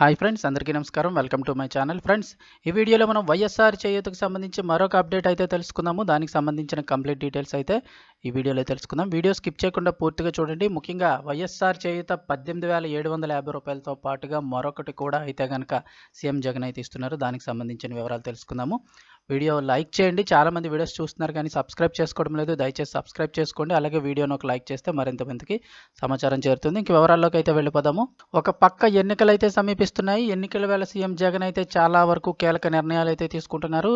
Hi friends అందరికీ నమస్కారం. Welcome to my channel friends. ఈ వీడియోలో మనం వైఎస్ఆర్ చేయూతకు సంబంధించి మరొక అప్డేట్ అయితే తెలుసుకుందాము. దానికి సంబంధించిన కంప్లీట్ డీటెయిల్స్ అయితే ఈ వీడియోలో తెలుసుకుందాం. వీడియో స్కిప్ చేయకుండా పూర్తిగా చూడండి. ముఖ్యంగా వైఎస్ఆర్ చేయూత పద్దెనిమిది వేల ఏడు వందల యాభై రూపాయలతో పాటుగా మరొకటి కూడా అయితే కనుక సీఎం జగన్ అయితే ఇస్తున్నారు. దానికి సంబంధించిన వివరాలు తెలుసుకుందాము. వీడియో లైక్ చేయండి. చాలామంది వీడియోస్ చూస్తున్నారు కానీ సబ్స్క్రైబ్ చేసుకోవడం లేదు. దయచేసి సబ్స్క్రైబ్ చేసుకోండి. అలాగే వీడియోను ఒక లైక్ చేస్తే మరింత మందికి సమాచారం చేరుతుంది. ఇంక వివరాల్లోకి అయితే వెళ్ళిపోదాము. ఒక పక్క ఎన్నికలు అయితే సమీపిస్తున్నాయి. ఎన్నికల వేళ సీఎం జగన్ అయితే చాలా వరకు కీలక నిర్ణయాలు అయితే తీసుకుంటున్నారు.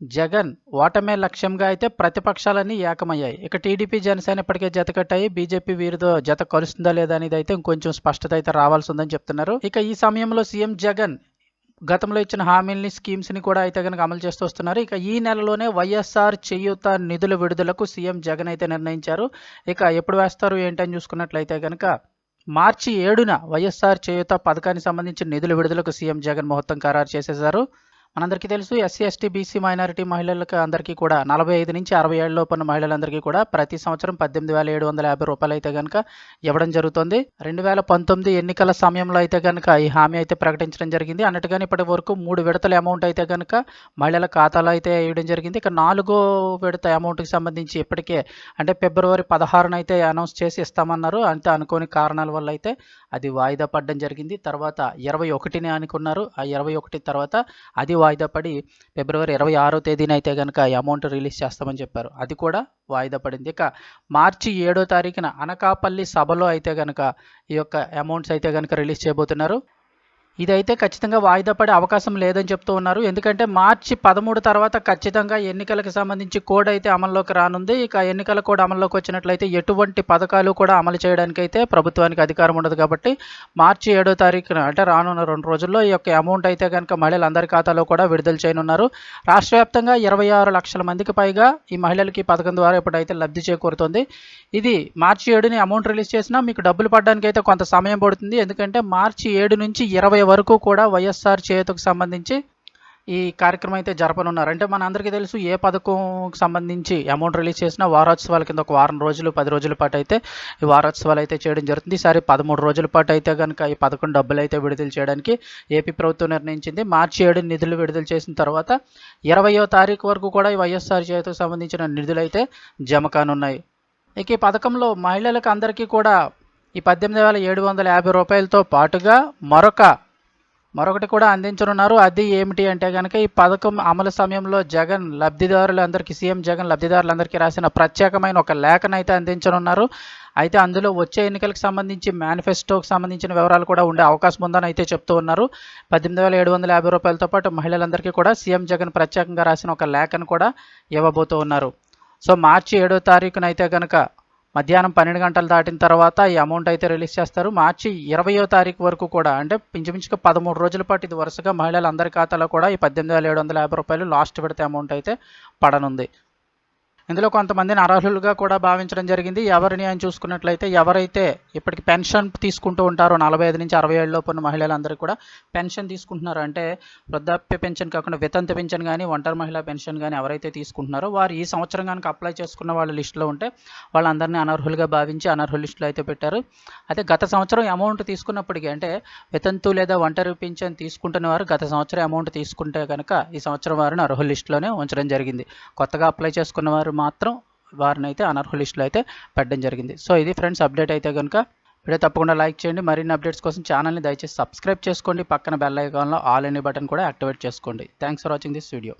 జగన్ ఓటమే లక్ష్యంగా అయితే ప్రతిపక్షాలన్నీ ఏకమయ్యాయి. ఇక టీడీపీ జనసేన ఇప్పటికే జత కట్టాయి. బీజేపీ వీరితో జత కలుస్తుందా లేదా అనేది అయితే ఇంకొంచెం స్పష్టత అయితే రావాల్సి ఉందని చెప్తున్నారు. ఇక ఈ సమయంలో సీఎం జగన్ గతంలో ఇచ్చిన హామీల్ని స్కీమ్స్ని కూడా అయితే కనుక అమలు చేస్తూ వస్తున్నారు. ఇక ఈ నెలలోనే వైఎస్ఆర్ చేయూత నిధుల విడుదలకు సీఎం జగన్ అయితే నిర్ణయించారు. ఇక ఎప్పుడు వేస్తారు ఏంటని చూసుకున్నట్లయితే కనుక మార్చి ఏడున వైఎస్ఆర్ చేయూత పథకానికి సంబంధించిన నిధుల విడుదలకు సీఎం జగన్ ముహూర్తం ఖరారు చేసేశారు. మనందరికీ తెలుసు ఎస్సీ ఎస్టీ బీసీ మైనారిటీ మహిళలకు అందరికీ కూడా నలభై ఐదు నుంచి అరవై ఏళ్ళ లోపల మహిళలందరికీ కూడా ప్రతి సంవత్సరం పద్దెనిమిది వేల ఏడు వందల యాభై రూపాయలు అయితే కనుక ఇవ్వడం జరుగుతుంది. రెండు వేల పంతొమ్మిది ఎన్నికల సమయంలో అయితే కనుక ఈ హామీ అయితే ప్రకటించడం జరిగింది. అన్నట్టుగానే ఇప్పటి వరకు మూడు విడతల అమౌంట్ అయితే కనుక మహిళల ఖాతాలో అయితే వేయడం జరిగింది. ఇక నాలుగో విడత అమౌంట్కి సంబంధించి ఇప్పటికే అంటే ఫిబ్రవరి పదహారున అయితే అనౌన్స్ చేసి ఇస్తామన్నారు. అంతే అనుకోని కారణాల వల్ల అయితే అది వాయిదా పడడం జరిగింది. తర్వాత ఇరవై ఒకటిని అనుకున్నారు. ఆ ఇరవై ఒకటి తర్వాత అది వాయిదా పడి ఫిబ్రవరి ఇరవై ఆరో తేదీన అయితే కనుక ఈ అమౌంట్ రిలీజ్ చేస్తామని చెప్పారు. అది కూడా వాయిదా పడింది. ఇక మార్చి ఏడో తారీఖున అనకాపల్లి సభలో అయితే కనుక ఈ యొక్క అమౌంట్స్ అయితే కనుక రిలీజ్ చేయబోతున్నారు. ఇదైతే ఖచ్చితంగా వాయిదా పడే అవకాశం లేదని చెప్తూ ఉన్నారు. ఎందుకంటే మార్చి పదమూడు తర్వాత ఖచ్చితంగా ఎన్నికలకు సంబంధించి కోడ్ అయితే అమల్లోకి రానుంది. ఇక ఎన్నికల కోడ్ అమల్లోకి వచ్చినట్లయితే ఎటువంటి పథకాలు కూడా అమలు చేయడానికి అయితే ప్రభుత్వానికి అధికారం ఉండదు కాబట్టి మార్చి ఏడో తారీఖున అంటే రానున్న రెండు రోజుల్లో ఈ యొక్క అమౌంట్ అయితే కనుక మహిళలందరి ఖాతాలో కూడా విడుదల చేయనున్నారు. రాష్ట్ర వ్యాప్తంగా ఇరవై ఆరు లక్షల మందికి పైగా ఈ మహిళలకి ఈ పథకం ద్వారా ఇప్పుడైతే లబ్ధి చేకూరుతుంది. ఇది మార్చి ఏడుని అమౌంట్ రిలీజ్ చేసినా మీకు డబ్బులు పడడానికి అయితే కొంత సమయం పడుతుంది. ఎందుకంటే మార్చి ఏడు నుంచి ఇరవై వరకు కూడా వైఎస్ఆర్ చేతుకు సంబంధించి ఈ కార్యక్రమం అయితే జరపనున్నారు. అంటే మన అందరికీ తెలుసు ఏ పథకంకి సంబంధించి అమౌంట్ రిలీజ్ చేసినా వారోత్సవాల కింద ఒక వారం రోజులు పది రోజుల పాటు అయితే ఈ వారోత్సవాలు అయితే చేయడం జరుగుతుంది. ఈసారి పదమూడు రోజుల పాటు అయితే కనుక ఈ పథకం డబ్బులు అయితే విడుదల చేయడానికి ఏపీ ప్రభుత్వం నిర్ణయించింది. మార్చి ఏడు నిధులు విడుదల చేసిన తర్వాత ఇరవయో తారీఖు వరకు కూడా ఈ వైఎస్ఆర్ చేతికి సంబంధించిన నిధులు అయితే జమ కానున్నాయి. ఇక ఈ పథకంలో మహిళలకు అందరికీ కూడా ఈ పద్దెనిమిది వేల ఏడు వందల యాభై రూపాయలతో పాటుగా మరొక మరొకటి కూడా అందించనున్నారు. అది ఏమిటి అంటే కనుక ఈ పథకం అమలు సమయంలో జగన్ లబ్ధిదారులందరికీ సీఎం జగన్ లబ్ధిదారులందరికీ రాసిన ప్రత్యేకమైన ఒక లేఖను అయితే అందించనున్నారు. అయితే అందులో వచ్చే ఎన్నికలకు సంబంధించి మేనిఫెస్టోకి సంబంధించిన వివరాలు కూడా ఉండే అవకాశం ఉందని అయితే చెప్తూ ఉన్నారు. పద్దెనిమిది వేల ఏడు వందల యాభై రూపాయలతో పాటు మహిళలందరికీ కూడా సీఎం జగన్ ప్రత్యేకంగా రాసిన ఒక లేఖను కూడా ఇవ్వబోతూ ఉన్నారు. సో మార్చి ఏడో తారీఖున అయితే కనుక మధ్యాహ్నం పన్నెండు గంటలు దాటిన తర్వాత ఈ అమౌంట్ అయితే రిలీజ్ చేస్తారు. మార్చి ఇరవయో తారీఖు వరకు కూడా అంటే ఇంచుమించుగా పదమూడు రోజుల పాటు ఇది వరుసగా మహిళలందరి ఖాతాలో కూడా ఈ పద్దెనిమిది వేల ఏడు వందల యాభై రూపాయలు లాస్ట్ పెడితే అమౌంట్ అయితే పడనుంది. ఇందులో కొంతమందిని అర్హులుగా కూడా భావించడం జరిగింది. ఎవరిని అని చూసుకున్నట్లయితే ఎవరైతే ఇప్పటికి పెన్షన్ తీసుకుంటూ ఉంటారో నలభై ఐదు నుంచి అరవై ఏళ్ళలోపు ఉన్న మహిళలందరూ కూడా పెన్షన్ తీసుకుంటున్నారు. అంటే వృద్ధాప్య పెన్షన్ కాకుండా వితంతు పెన్షన్ కానీ ఒంటరి మహిళా పెన్షన్ కానీ ఎవరైతే తీసుకుంటున్నారో వారు ఈ సంవత్సరం కనుక అప్లై చేసుకున్న వాళ్ళ లిస్టులో ఉంటే వాళ్ళందరినీ అనర్హులుగా భావించి అనర్హుల లిస్టులో అయితే పెట్టారు. అయితే గత సంవత్సరం అమౌంట్ తీసుకున్నప్పటికీ అంటే వితంతు లేదా ఒంటరి పెన్షన్ తీసుకుంటున్న వారు గత సంవత్సరం అమౌంట్ తీసుకుంటే కనుక ఈ సంవత్సరం వారిని అర్హుల లిస్టులోనే ఉంచడం జరిగింది. కొత్తగా అప్లై చేసుకున్న వారు మాత్రం వారిని అయితే అనర్హుల లిస్టులో అయితే పెట్టడం జరిగింది. సో ఇది ఫ్రెండ్స్ అప్డేట్ అయితే కనుక వీడియో తప్పకుండా లైక్ చేయండి. మరిన్ని అప్డేట్స్ కోసం ఛానల్ని దయచేసి సబ్స్క్రైబ్ చేసుకోండి. పక్కన బెల్ ఐకాన్లో ఆల్ అనే బటన్ కూడా యాక్టివేట్ చేసుకోండి. Thanks for watching this video.